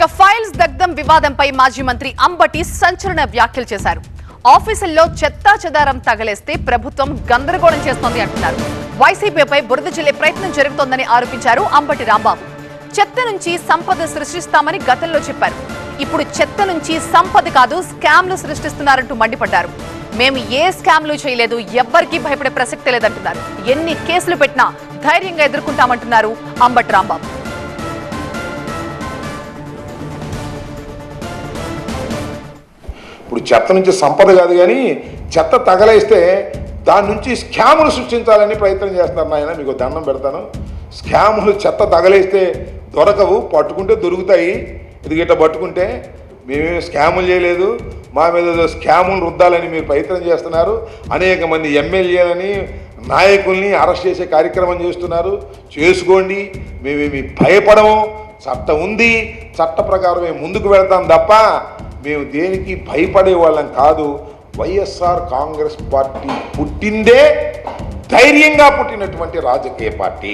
ఇక ఫైల్స్ దగ్ధం వివాదంపై మాజీ మంత్రి అంబటి సంచలన వ్యాఖ్యలు చేశారు. ఆఫీసుల్లో చెత్తా చెదారం తగలేస్తే ప్రభుత్వం గందరగోళం చేస్తోంది అంటున్నారు. వైసీపీపై బురద జల్లే ప్రయత్నం జరుగుతోందని ఆరోపించారు అంబటి రాంబాబు. చెత్త నుంచి సంపద సృష్టిస్తామని గతంలో చెప్పారు. ఇప్పుడు చెత్త నుంచి సంపద కాదు స్కామ్లు సృష్టిస్తున్నారంటూ మండిపడ్డారు. మేము ఏ స్కామ్లు చేయలేదు ఎవ్వరికీ భయపడే ప్రసక్తే లేదంటున్నారు. ఎన్ని కేసులు పెట్టినా ధైర్యంగా ఎదుర్కొంటామంటున్నారు అంబటి రాంబాబు. ఇప్పుడు చెత్త నుంచి సంపద కాదు కానీ చెత్త తగలేస్తే దాని నుంచి స్కాములు సృష్టించాలని ప్రయత్నం చేస్తున్నారు నాయన. మీకు దండం పెడతాను. స్కాములు చెత్త తగలేస్తే దొరకవు పట్టుకుంటే దొరుకుతాయి. ఇది గిట్ట పట్టుకుంటే మేమేమి స్కాములు చేయలేదు. మా మీద స్కాములు రుద్దాలని మీరు ప్రయత్నం చేస్తున్నారు. అనేక మంది ఎమ్మెల్యేలని నాయకుల్ని అరెస్ట్ చేసే కార్యక్రమం చేస్తున్నారు. చేసుకోండి. మేమేమి భయపడము. చట్టం ఉంది. చట్ట ప్రకారం మేము ముందుకు వెళ్తాం తప్ప మేము దేనికి భయపడే వాళ్ళం కాదు వైఎస్ఆర్ కాంగ్రెస్ పార్టీ పుట్టిందే ధైర్యంగా పుట్టినటువంటి రాజకీయ పార్టీ.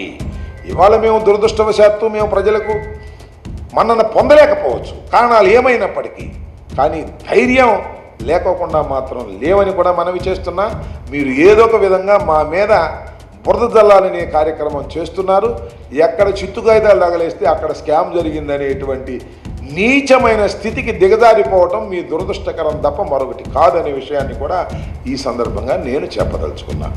ఇవాళ మేము దురదృష్టవశాత్తు మేము ప్రజలకు మన్నన పొందలేకపోవచ్చు. కారణాలు ఏమైనప్పటికీ కానీ ధైర్యం లేకోకుండా మాత్రం లేవని కూడా మనవి చేస్తున్నా మీరు ఏదో ఒక విధంగా మా మీద బురద జల్లాలనే కార్యక్రమం చేస్తున్నారు. ఎక్కడ చిత్తుకాయిదాలు తగలేస్తే అక్కడ స్కామ్ జరిగిందనేటువంటి నీచమైన స్థితికి దిగజారిపోవటం మీ దురదృష్టకరం తప్ప మరొకటి కాదనే విషయాన్ని కూడా ఈ సందర్భంగా నేను చెప్పదలుచుకున్నాను.